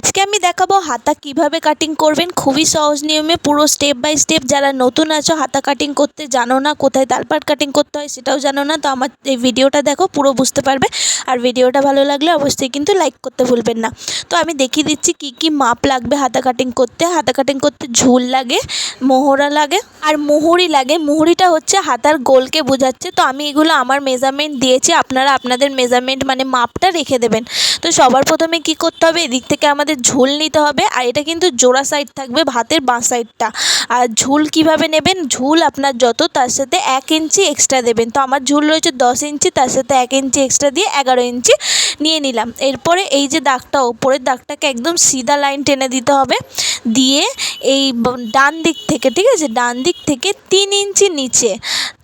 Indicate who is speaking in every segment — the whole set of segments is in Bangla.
Speaker 1: আজকে আমি দেখাবো হাতা কীভাবে কাটিং করবেন। খুবই সহজ নিয়মে পুরো স্টেপ বাই স্টেপ যারা নতুন আছো, হাতা কাটিং করতে জানো না কোথায় তালপাট কাটিং করতে হয় সেটাও জানো না। তো আমার এই ভিডিওটা দেখো, পুরো বুঝতে পারবে। আর ভিডিওটা ভালো লাগলে অবশ্যই কিন্তু লাইক করতে ভুলবেন না। তো আমি দেখিয়ে দিচ্ছি কি কি মাপ লাগবে হাতা কাটিং করতে। হাতা কাটিং করতে ঝুল লাগে, মোহরা লাগে, আর মুহুরি লাগে। মুহুরিটা হচ্ছে হাতার গোলকে বোঝাচ্ছে। তো আমি এগুলো আমার মেজারমেন্ট দিয়েছি, আপনারা আপনাদের মেজারমেন্ট মানে মাপটা রেখে দেবেন। তো সবার প্রথমে কি করতে হবে? এদিক থেকে আমাদের ঝুল নিতে হবে আর এটা কিন্তু জোড়া সাইড থাকবে, ভাতের বাঁ সাইডটা আর ঝুল কীভাবে নেবেন? ঝুল আপনার যত, তার সাথে এক ইঞ্চি এক্সট্রা দেবেন। তো আমার ঝুল রয়েছে দশ ইঞ্চি, তার সাথে এক ইঞ্চি এক্সট্রা দিয়ে এগারো ইঞ্চি নিয়ে নিলাম। এরপরে এই যে দাগটা, ওপরের দাগটাকে একদম সিধা লাইন টেনে দিতে হবে। দিয়ে এই ডান দিক থেকে, ঠিক আছে? ডান দিক থেকে তিন ইঞ্চি নিচে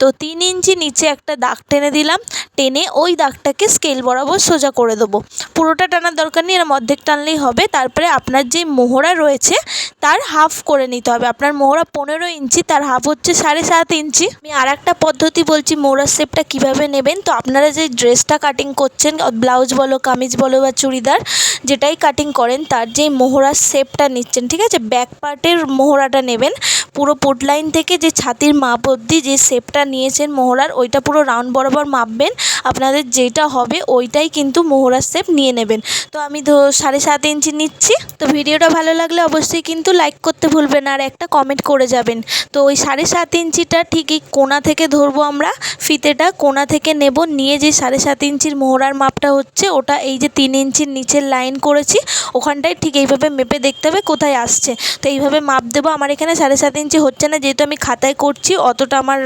Speaker 1: তো তিন ইঞ্চি নিচে একটা দাগ টেনে দিলাম, টেনে ওই দাগটাকে স্কেল বরাবর সোজা করে দেবো। পুরোটা টানার দরকার নেই এর অর্ধেক টানলেই হবে। তারপরে আপনার যে মোহরা রয়েছে, তার হাফ করে নিতে হবে। আপনার মোহরা পনেরো ইঞ্চি, তার হাফ হচ্ছে সাড়ে সাত ইঞ্চি। আমি আর একটা পদ্ধতি বলছি মোহরার শেপটা কীভাবে নেবেন? তো আপনারা যে ড্রেসটা কাটিং করছেন ব্লাউজ বলো, কামিজ বলো বা চুড়িদার, যেটাই কাটিং করেন, তার যে মোহরার শেপটা নিচ্ছেন, ঠিক আছে? ব্যাক পার্টের মোহরাটা নেবেন। পুরো পোট লাইন থেকে যে ছাতির মাপ অবধি যে শেপটা নিয়েছেন মোহরার, ওইটা পুরো রাউন্ড বরাবর মাপবেন। আপনাদের যেটা হবে ওইটাই কিন্তু মোহরার শেপ নিয়ে নেবেন। তো আমি সাড়ে সাত ইঞ্চি নিচ্ছি। তো ভিডিওটা ভালো লাগলে অবশ্যই কিন্তু লাইক করতে ভুলবেন আর একটা কমেন্ট করে যাবেন। তো ওই সাড়ে সাত ইঞ্চিটা ঠিক এই কোণা থেকে ধরবো আমরা, ফিতেটা কোনা থেকে নেব, নিয়ে যে সাড়ে সাত ইঞ্চির মোহরার মাপটা হচ্ছে, ওটা এই যে তিন ইঞ্চির নিচের লাইন করেছি, ওখানটায় ঠিক এইভাবে মেপে দেখতে হবে কোথায় আসছে। তো এইভাবে মাপ দেবো, আমার এখানে সাড়ে সাত ইঞ্চি হচ্ছে না, যেহেতু আমি খাতায় করছি, অতটা আমার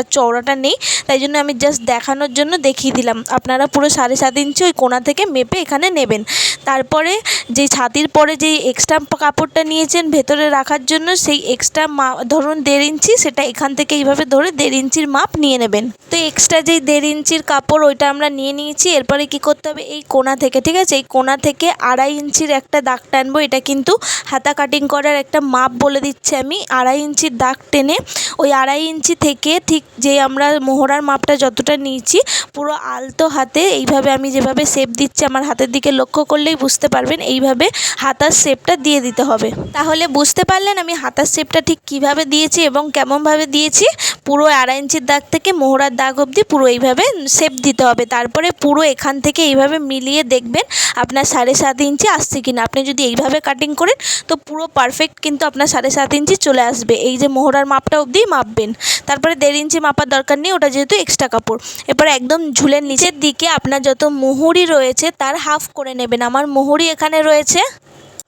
Speaker 1: খাতার চওড়াটা নেই, তাই জন্য আমি জাস্ট দেখানোর জন্য দেখিয়ে দিলাম। আপনারা পুরো সাড়ে সাত ইঞ্চি ওই কোনা থেকে মেপে এখানে নেবেন। তারপরে যে ছাতির পরে যেই এক্সট্রা কাপড়টা নিয়েছেন ভেতরে রাখার জন্য, সেই এক্সট্রা মা, ধরুন দেড় ইঞ্চি, সেটা এখান থেকে এইভাবে ধরে দেড় ইঞ্চির মাপ নিয়ে নেবেন। তো এক্সট্রা যেই দেড় ইঞ্চির কাপড়, ওইটা আমরা নিয়ে নিয়েছি। এরপরে কি করতে হবে? এই কোনা থেকে, ঠিক আছে? এই কোনা থেকে আড়াই ইঞ্চির একটা দাগ টানবো। এটা কিন্তু হাতা কাটিং করার একটা মাপ বলে দিচ্ছি আমি। আড়াই ইঞ্চির দাগ টেনে ওই আড়াই ইঞ্চি থেকে ঠিক যে আমরা মোহরার মাপটা যতটা নিয়েছি, পুরো আলতো হাতে এইভাবে আমি যেভাবে শেপ দিচ্ছি, আমার হাতের দিকে লক্ষ্য করলেই বুঝতে পারবেন এইভাবে হাতার শেপটা দিয়ে দিতে হবে। তাহলে বুঝতে পারলেন আমি হাতার শেপটা ঠিক কীভাবে দিয়েছি এবং কেমনভাবে দিয়েছি? পুরো আড়াই ইঞ্চির দাগ থেকে মোহরার দাগ অবধি পুরো এইভাবে শেপ দিতে হবে। তারপরে পুরো এখান থেকে এইভাবে মিলিয়ে দেখবেন আপনার সাড়ে সাত ইঞ্চি আসছে কিনা। আপনি যদি এইভাবে কাটিং করেন তো পুরো পারফেক্ট কিন্তু আপনার সাড়ে সাত ইঞ্চি চলে আসবে। এই যে মোহরার মাপটা অবধিই মাপবেন। তারপরে দেড় ইঞ্চি মাপার দরকার নেই, ওটা যেহেতু এক্সট্রা কাপড়। এরপর একদম ঝুলের নিচের দিকে আপনার যত মুহুরি রয়েছে, তার হাফ করে নেবেন। আমার মুহুরি এখানে রয়েছে।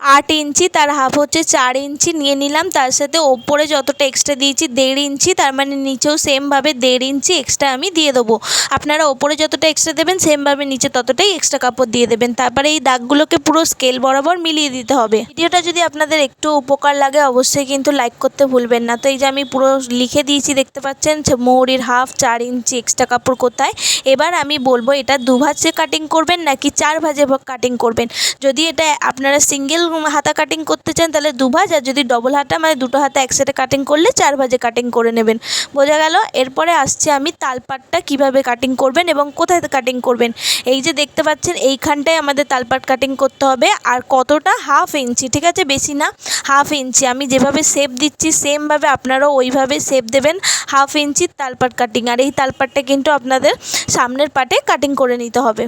Speaker 1: আট ইঞ্চি, তার হাফ হচ্ছে চার ইঞ্চি, নিয়ে নিলাম। তার সাথে ওপরে যতটা এক্সট্রা দিয়েছি, দেড় ইঞ্চি, তার মানে নিচেও সেমভাবে দেড় ইঞ্চি এক্সট্রা আমি দিয়ে দেবো। আপনারা ওপরে যতটা এক্সট্রা দেবেন সেমভাবে নিচে ততটাই এক্সট্রা কাপড় দিয়ে দেবেন। তারপরে এই দাগগুলোকে পুরো স্কেল বরাবর মিলিয়ে দিতে হবে। ভিডিওটা যদি আপনাদের একটু উপকার লাগে, অবশ্যই কিন্তু লাইক করতে ভুলবেন না। তো এই যে আমি পুরো লিখে দিয়েছি, দেখতে পাচ্ছেন, যে মৌরির হাফ চার ইঞ্চি এক্সট্রা কাপড় কোথায়? এবার আমি বলব, এটা দু ভাঁজে কাটিং করবেন নাকি চার ভাঁজে কাটিং করবেন? যদি এটা আপনারা সিঙ্গেল হাতা কাটিং করতে চান, তাহলে দু ভাঁজ, আর যদি ডবল হাতা মানে দুটো হাতা একসাথে কাটিং করলে চার ভাজে কাটিং করে নেবেন। বোঝা গেল? এরপরে আসছে আমি তালপাটটা কীভাবে কাটিং করবেন এবং কোথায় কাটিং করবেন। এই যে দেখতে পাচ্ছেন, এইখানটায় আমাদের তালপাট কাটিং করতে হবে, আর কতটা হাফ ইঞ্চি, ঠিক আছে? বেশি না হাফ ইঞ্চি। আমি যেভাবে শেপ দিচ্ছি সেমভাবে আপনারাও ওইভাবে শেপ দেবেন হাফ ইঞ্চির তালপাট কাটিং আর এই তালপাটটা কিন্তু আপনাদের সামনের পাটে কাটিং করে নিতে হবে।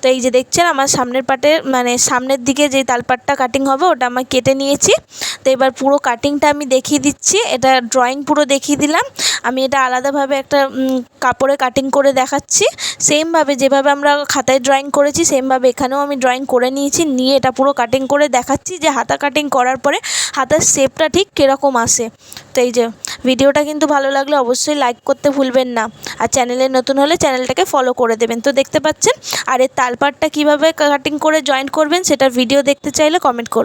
Speaker 1: তো এই যে দেখছেন, আমার সামনের পাটে মানে সামনের দিকে যে তালপাটটা কাটিং হবে, ওটা আমার কেটে নিয়েছি। তো এবার পুরো কাটিংটা আমি দেখিয়ে দিচ্ছি। এটা ড্রয়িং পুরো দেখিয়ে দিলাম। আমি এটা আলাদাভাবে একটা কাপড়ে কাটিং করে দেখাচ্ছি। সেমভাবে যেভাবে আমরা খাতায় ড্রয়িং করেছি সেমভাবে এখানেও আমি ড্রয়িং করে নিয়েছি। নিয়ে এটা পুরো কাটিং করে দেখাচ্ছি যে হাতা কাটিং করার পরে হাতার শেপটা ঠিক কীরকম আসে। তো এই যে ভিডিওটা কিন্তু ভালো লাগলে অবশ্যই লাইক করতে ভুলবেন না। আর চ্যানেলে নতুন হলে চ্যানেলটাকে ফলো করে দেবেন। তো দেখতে পাচ্ছেন? আর এর তালপাটটা কীভাবে কাটিং করে জয়েন করবেন সেটার ভিডিও দেখতে চাইলে কমেন্ট করুন